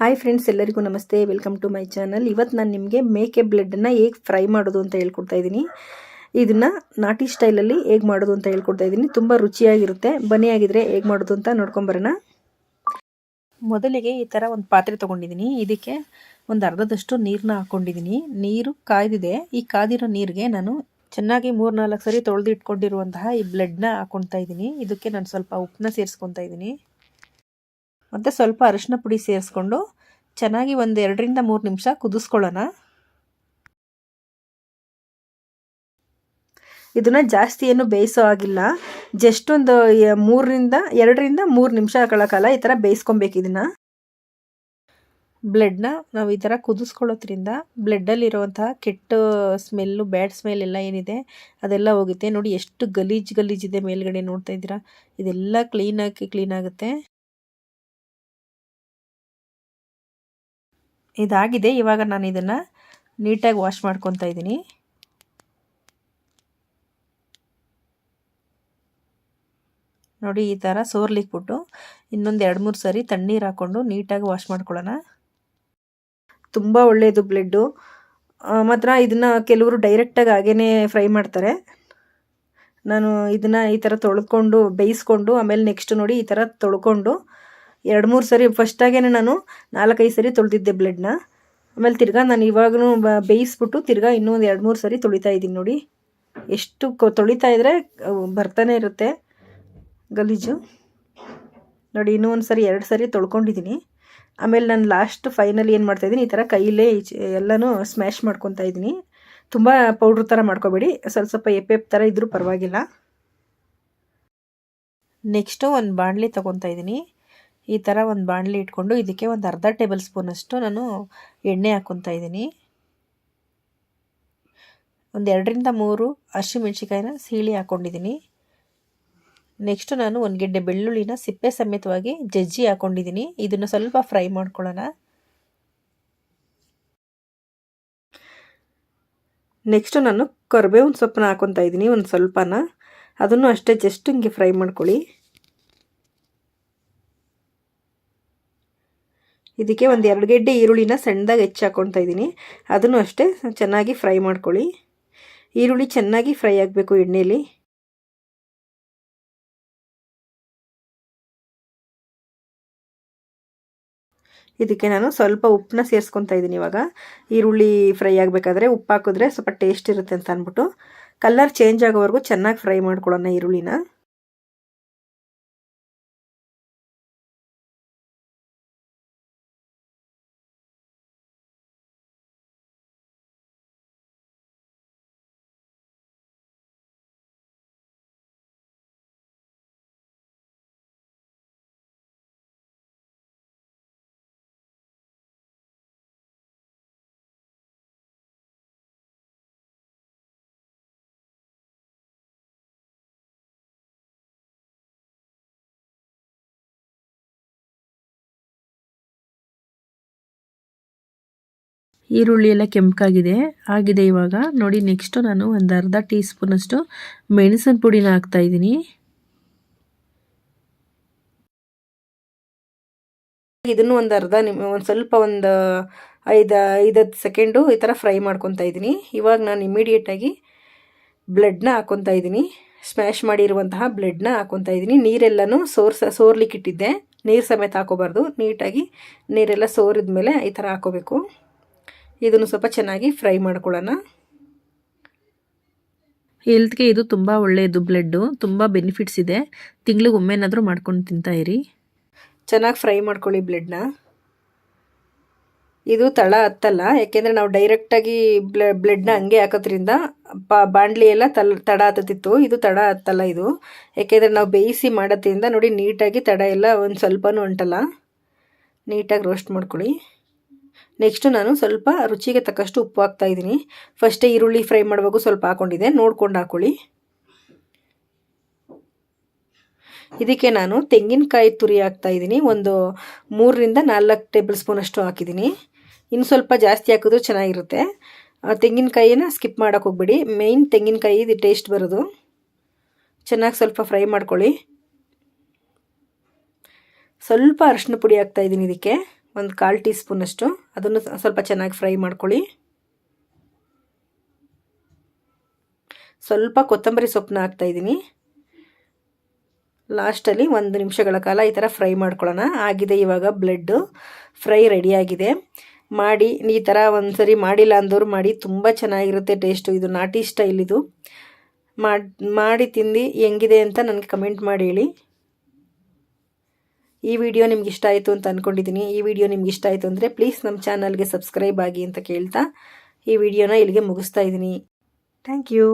Hi friends ಎಲ್ಲರಿಗೂ ನಮಸ್ತೆ. Welcome to my channel ಇವತ್ತು ನಾನು ನಿಮಗೆ ಮೇಕೆ ಬ್ಲೆಡನ್ನು ಹೇಗೆ ಫ್ರೈ ಮಾಡೋದು ಅಂತ ಹೇಳ್ಕೊಡ್ತಾ ಇದ್ದೀನಿ. ಇದನ್ನು ನಾಟಿ ಸ್ಟೈಲಲ್ಲಿ ಹೇಗೆ ಮಾಡೋದು ಅಂತ ಹೇಳ್ಕೊಡ್ತಾ ಇದ್ದೀನಿ. ತುಂಬ ರುಚಿಯಾಗಿರುತ್ತೆ. ಬನ್ನಿ ಆಗಿದ್ರೆ ಹೇಗೆ ಮಾಡೋದು ಅಂತ ನೋಡ್ಕೊಂಬರೋಣ ಮೊದಲಿಗೆ ಈ ಥರ ಒಂದು ಪಾತ್ರೆ ತೊಗೊಂಡಿದ್ದೀನಿ. ಇದಕ್ಕೆ ಒಂದು ಅರ್ಧದಷ್ಟು ನೀರನ್ನ ಹಾಕ್ಕೊಂಡಿದ್ದೀನಿ ನೀರು ಕಾಯ್ದಿದೆ. ಈ ಕಾದಿರೋ ನೀರಿಗೆ ನಾನು ಚೆನ್ನಾಗಿ ಮೂರು ನಾಲ್ಕು ಸರಿ ತೊಳೆದು ಇಟ್ಕೊಂಡಿರುವಂತಹ ಈ ಬ್ಲೆಡ್ನ ಹಾಕ್ಕೊಳ್ತಾ ಇದ್ದೀನಿ. ಇದಕ್ಕೆ ನಾನು ಸ್ವಲ್ಪ ಉಪ್ಪನ್ನ ಸೇರಿಸ್ಕೊತಾ ಇದ್ದೀನಿ. ಮತ್ತು ಸ್ವಲ್ಪ ಅರಿಶಿನ ಪುಡಿ ಸೇರಿಸ್ಕೊಂಡು ಚೆನ್ನಾಗಿ ಒಂದು ಎರಡರಿಂದ ಮೂರು ನಿಮಿಷ ಕುದಿಸ್ಕೊಳ್ಳೋಣ. ಇದನ್ನು ಜಾಸ್ತಿ ಏನು ಬೇಯಿಸೋ ಆಗಿಲ್ಲ ಜಸ್ಟ್ ಒಂದು ಮೂರರಿಂದ, ಎರಡರಿಂದ ಮೂರು ನಿಮಿಷ ಕಾಲ ಈ ಥರ ಬೇಯಿಸ್ಕೊಬೇಕು ಇದನ್ನು. ಬ್ಲಡ್ನ ನಾವು ಈ ಥರ ಕುದಿಸ್ಕೊಳ್ಳೋದ್ರಿಂದ ಬ್ಲಡ್ಡಲ್ಲಿರುವಂತಹ ಕೆಟ್ಟ ಸ್ಮೆಲ್ಲು, ಬ್ಯಾಡ್ ಸ್ಮೆಲ್ ಎಲ್ಲ ಏನಿದೆ ಅದೆಲ್ಲ ಹೋಗುತ್ತೆ. ನೋಡಿ ಎಷ್ಟು ಗಲೀಜು ಗಲೀಜಿದೆ ಮೇಲ್ಗಡೆ ನೋಡ್ತಾ ಇದ್ದೀರಾ. ಇದೆಲ್ಲ ಕ್ಲೀನಾಗಿ ಕ್ಲೀನ್ ಆಗುತ್ತೆ. ಇದಾಗಿದೆ. ಇವಾಗ ನಾನು ಇದನ್ನು ನೀಟಾಗಿ ವಾಶ್ ಮಾಡ್ಕೊತಾ ಇದ್ದೀನಿ. ನೋಡಿ, ಈ ಥರ ಸೋರ್ಲಿಕ್ಬಿಟ್ಟು ಇನ್ನೊಂದು ಎರಡು ಮೂರು ಸರಿ ತಣ್ಣೀರು ಹಾಕ್ಕೊಂಡು ನೀಟಾಗಿ ವಾಶ್ ಮಾಡ್ಕೊಳ್ಳೋಣ. ತುಂಬ ಒಳ್ಳೆಯದು ಬ್ಲೆಡ್ಡು ಮಾತ್ರ ಇದನ್ನು ಕೆಲವರು ಡೈರೆಕ್ಟಾಗಿ ಹಾಗೇ ಫ್ರೈ ಮಾಡ್ತಾರೆ. ನಾನು ಇದನ್ನು ಈ ಥರ ತೊಳ್ಕೊಂಡು, ಬೇಯಿಸ್ಕೊಂಡು, ಆಮೇಲೆ ನೆಕ್ಸ್ಟ್ ನೋಡಿ ಈ ಥರ ತೊಳ್ಕೊಂಡು ಎರಡು ಮೂರು ಸರಿ ಫಸ್ಟಾಗೇ ನಾನು ನಾಲ್ಕೈದು ಸರಿ ತೊಳೆದಿದ್ದೆ ಬ್ಲಡ್ನ ಆಮೇಲೆ ತಿರ್ಗಾ ನಾನು ಇವಾಗೂ ಬೇಯಿಸ್ಬಿಟ್ಟು ತಿರ್ಗಾ ಇನ್ನೂ ಒಂದು ಎರಡು ಮೂರು ಸರಿ ತೊಳಿತಾ ಇದ್ದೀನಿ ನೋಡಿ. ಎಷ್ಟು ತೊಳಿತಾ ಇದ್ದರೆ ಬರ್ತಾನೆ ಇರುತ್ತೆ ಗಲೀಜು. ನೋಡಿ ಇನ್ನೂ ಒಂದು ಸರಿ, ಎರಡು ಸರಿ ತೊಳ್ಕೊಂಡಿದ್ದೀನಿ ಆಮೇಲೆ ನಾನು ಲಾಸ್ಟ್ ಫೈನಲ್ ಏನು ಮಾಡ್ತಾಯಿದ್ದೀನಿ ಈ ಥರ ಕೈಲೇ ಎಲ್ಲನೂ ಸ್ಮ್ಯಾಶ್ ಮಾಡ್ಕೊತಾ ಇದ್ದೀನಿ. ತುಂಬ ಪೌಡ್ರ್ ಥರ ಮಾಡ್ಕೋಬೇಡಿ, ಸ್ವಲ್ಪ ಸ್ವಲ್ಪ ಎಪ್ಪೆಪ್ ಥರ ಇದ್ದರೂ ಪರವಾಗಿಲ್ಲ. ನೆಕ್ಸ್ಟು ಒಂದು ಬಾಣಲಿ ತೊಗೊತಾ ಇದ್ದೀನಿ. ಈ ಥರ ಒಂದು ಬಾಣಲಿ ಇಟ್ಕೊಂಡು ಇದಕ್ಕೆ ಒಂದು ಅರ್ಧ ಟೇಬಲ್ ಸ್ಪೂನಷ್ಟು ನಾನು ಎಣ್ಣೆ ಹಾಕ್ಕೊತಾ ಇದ್ದೀನಿ. ಒಂದು ಎರಡರಿಂದ ಮೂರು ಹಸಿಮೆಣ್ಸಿಕಾಯಿನ ಸೀಳಿ ಹಾಕ್ಕೊಂಡಿದ್ದೀನಿ ನೆಕ್ಸ್ಟು ನಾನು ಒಂದು ಗೆಡ್ಡೆ ಬೆಳ್ಳುಳ್ಳಿನ ಸಿಪ್ಪೆ ಸಮೇತವಾಗಿ ಜಜ್ಜಿ ಹಾಕ್ಕೊಂಡಿದ್ದೀನಿ ಇದನ್ನು ಸ್ವಲ್ಪ ಫ್ರೈ ಮಾಡ್ಕೊಳ್ಳೋಣ. ನೆಕ್ಸ್ಟು ನಾನು ಕರಿಬೇವಿನ ಸೊಪ್ಪನ್ನ ಹಾಕ್ಕೊತಾ ಇದ್ದೀನಿ ಒಂದು ಸ್ವಲ್ಪನ. ಅದನ್ನು ಅಷ್ಟೇ ಜಸ್ಟ್ ಹಿಂಗೆ ಫ್ರೈ ಮಾಡ್ಕೊಳ್ಳಿ. ಇದಕ್ಕೆ ಒಂದು ಎರಡು ಗೆಡ್ಡೆ ಈರುಳ್ಳಿನ ಸಣ್ಣದಾಗಿ ಹೆಚ್ಚಿ ಹಾಕ್ಕೊಳ್ತಾ ಇದ್ದೀನಿ ಅದನ್ನು ಅಷ್ಟೇ ಚೆನ್ನಾಗಿ ಫ್ರೈ ಮಾಡ್ಕೊಳ್ಳಿ. ಈರುಳ್ಳಿ ಚೆನ್ನಾಗಿ ಫ್ರೈ ಆಗಬೇಕು ಎಣ್ಣೆಯಲ್ಲಿ ಇದಕ್ಕೆ ನಾನು ಸ್ವಲ್ಪ ಉಪ್ಪನ್ನ ಸೇರಿಸ್ಕೊತಾ ಇದ್ದೀನಿ ಇವಾಗ. ಈರುಳ್ಳಿ ಫ್ರೈ ಆಗಬೇಕಾದ್ರೆ ಉಪ್ಪು ಹಾಕಿದ್ರೆ ಸ್ವಲ್ಪ ಟೇಸ್ಟ್ ಇರುತ್ತೆ ಅಂತ ಅಂದ್ಬಿಟ್ಟು ಕಲರ್ ಚೇಂಜ್ ಆಗೋವರೆಗೂ ಚೆನ್ನಾಗಿ ಫ್ರೈ ಮಾಡ್ಕೊಳ್ಳೋಣ ಈರುಳ್ಳಿನ. ಈರುಳ್ಳಿ ಎಲ್ಲ ಕೆಂಪಗಾಗಿದೆ ಆಗಿದೆ ಇವಾಗ. ನೋಡಿ ನೆಕ್ಸ್ಟು ನಾನು ಒಂದು ಅರ್ಧ ಟೀ ಸ್ಪೂನಷ್ಟು ಮೆಣಸಿನ ಪುಡಿನ ಹಾಕ್ತಾಯಿದ್ದೀನಿ ಇದನ್ನು ಒಂದು ಅರ್ಧ ನಿಮ್ಮ ಒಂದು ಸ್ವಲ್ಪ ಒಂದು ಐದು ಐದತ್ತು ಸೆಕೆಂಡು ಈ ಥರ ಫ್ರೈ ಮಾಡ್ಕೊತಾ ಇದ್ದೀನಿ. ಇವಾಗ ನಾನು ಇಮಿಡಿಯೇಟಾಗಿ ಬ್ಲಡ್ನ ಹಾಕ್ಕೊತಾ ಇದ್ದೀನಿ. ಸ್ಮ್ಯಾಶ್ ಮಾಡಿರುವಂತಹ ಬ್ಲಡ್ನ ಹಾಕ್ಕೊತಾ ಇದ್ದೀನಿ. ನೀರೆಲ್ಲನೂ ಸೋರ್ಸ ಸೋರ್ಲಿಕ್ಕೆ ಇಟ್ಟಿದ್ದೆ. ನೀರು ಸಮೇತ ಹಾಕೋಬಾರ್ದು. ನೀಟಾಗಿ ನೀರೆಲ್ಲ ಸೋರಿದ ಮೇಲೆ ಈ ಥರ ಹಾಕೋಬೇಕು. ಇದನ್ನು ಸ್ವಲ್ಪ ಚೆನ್ನಾಗಿ ಫ್ರೈ ಮಾಡ್ಕೊಳ್ಳೋಣ. ಹೆಲ್ತ್ಗೆ ಇದು ತುಂಬ ಒಳ್ಳೆಯದು ಬ್ಲಡ್ಡು ತುಂಬ ಬೆನಿಫಿಟ್ಸ್ ಇದೆ. ತಿಂಗ್ಳಿಗೆ ಒಮ್ಮೆನಾದರೂ ಮಾಡ್ಕೊಂಡು ತಿಂತಾ ಇರಿ. ಚೆನ್ನಾಗಿ ಫ್ರೈ ಮಾಡ್ಕೊಳ್ಳಿ ಬ್ಲಡ್ನ. ಇದು ತಳ ಹತ್ತಲ್ಲ ಯಾಕೆಂದರೆ ನಾವು ಡೈರೆಕ್ಟಾಗಿ ಬ್ಲ ಬ್ಲಡ್ನ ಹಂಗೆ ಹಾಕೋದ್ರಿಂದ ಪಾ ಬಾಣಲಿ ಎಲ್ಲ ತಲ್ ತಡ ಹತ್ತತಿತ್ತು. ಇದು ತಡ ಹತ್ತಲ್ಲ ಇದು. ಯಾಕೆಂದರೆ ನಾವು ಬೇಯಿಸಿ ಮಾಡೋದ್ರಿಂದ ನೋಡಿ ನೀಟಾಗಿ ತಡ ಎಲ್ಲ ಒಂದು ಸ್ವಲ್ಪನೂ ಅಂಟಲ್ಲ ನೀಟಾಗಿ ರೋಸ್ಟ್ ಮಾಡ್ಕೊಳ್ಳಿ. ನೆಕ್ಸ್ಟು ನಾನು ಸ್ವಲ್ಪ ರುಚಿಗೆ ತಕ್ಕಷ್ಟು ಉಪ್ಪು ಹಾಕ್ತಾ ಇದ್ದೀನಿ. ಫಸ್ಟೇ ಈರುಳ್ಳಿ ಫ್ರೈ ಮಾಡುವಾಗ ಸ್ವಲ್ಪ ಹಾಕ್ಕೊಂಡಿದ್ದೆ ನೋಡ್ಕೊಂಡು ಹಾಕೊಳ್ಳಿ. ಇದಕ್ಕೆ ನಾನು ತೆಂಗಿನಕಾಯಿ ತುರಿ ಹಾಕ್ತಾ ಇದ್ದೀನಿ. ಒಂದು ಮೂರರಿಂದ ನಾಲ್ಕು ಟೇಬಲ್ ಸ್ಪೂನ್ ಅಷ್ಟು ಹಾಕಿದ್ದೀನಿ. ಇನ್ನು ಸ್ವಲ್ಪ ಜಾಸ್ತಿ ಹಾಕಿದ್ರೂ ಚೆನ್ನಾಗಿರುತ್ತೆ. ತೆಂಗಿನಕಾಯಿನ ಸ್ಕಿಪ್ ಮಾಡೋಕೆ ಹೋಗ್ಬೇಡಿ. ಮೇಯ್ನ್ ತೆಂಗಿನಕಾಯಿ ಇದು ಟೇಸ್ಟ್ ಬರೋದು. ಚೆನ್ನಾಗಿ ಸ್ವಲ್ಪ ಫ್ರೈ ಮಾಡ್ಕೊಳ್ಳಿ. ಸ್ವಲ್ಪ ಅರಶಿನ ಪುಡಿ ಹಾಕ್ತಾ ಇದ್ದೀನಿ ಇದಕ್ಕೆ. ಒಂದು ಕಾಲು ಟೀ ಸ್ಪೂನಷ್ಟು ಅದನ್ನು ಸ್ವಲ್ಪ ಚೆನ್ನಾಗಿ ಫ್ರೈ ಮಾಡ್ಕೊಳ್ಳಿ. ಸ್ವಲ್ಪ ಕೊತ್ತಂಬರಿ ಸೊಪ್ಪನ್ನ ಹಾಕ್ತಾಯಿದ್ದೀನಿ ಲಾಸ್ಟಲ್ಲಿ ಒಂದು ನಿಮಿಷಗಳ ಕಾಲ ಈ ಥರ ಫ್ರೈ ಮಾಡ್ಕೊಳ್ಳೋಣ. ಆಗಿದೆ ಇವಾಗ ಬ್ಲಡ್ಡು. ಫ್ರೈ ರೆಡಿಯಾಗಿದೆ ಮಾಡಿ, ಈ ಥರ ಒಂದು ಸರಿ ಮಾಡಿಲ್ಲ ಅಂದವ್ರು ಮಾಡಿ, ತುಂಬ ಚೆನ್ನಾಗಿರುತ್ತೆ ಟೇಸ್ಟು. ಇದು ನಾಟಿ ಸ್ಟೈಲ್ ಇದು. ಮಾಡಿ ತಿಂದು ಹೆಂಗಿದೆ ಅಂತ ನನಗೆ ಕಮೆಂಟ್ ಮಾಡಿ ಹೇಳಿ. ಈ ವಿಡಿಯೋ ನಿಮ್ಗೆ ಇಷ್ಟ ಆಯಿತು ಅಂತ ಅಂದ್ಕೊಂಡಿದ್ದೀನಿ ಈ ವಿಡಿಯೋ ನಿಮ್ಗೆ ಇಷ್ಟ ಆಯಿತು ಅಂದರೆ ಪ್ಲೀಸ್ ನಮ್ಮ ಚಾನಲ್ಗೆ ಸಬ್ಸ್ಕ್ರೈಬ್ ಆಗಿ ಅಂತ ಕೇಳ್ತಾ ಈ ವಿಡಿಯೋನ ಇಲ್ಲಿಗೆ ಮುಗಿಸ್ತಾ ಇದ್ದೀನಿ ಥ್ಯಾಂಕ್ ಯು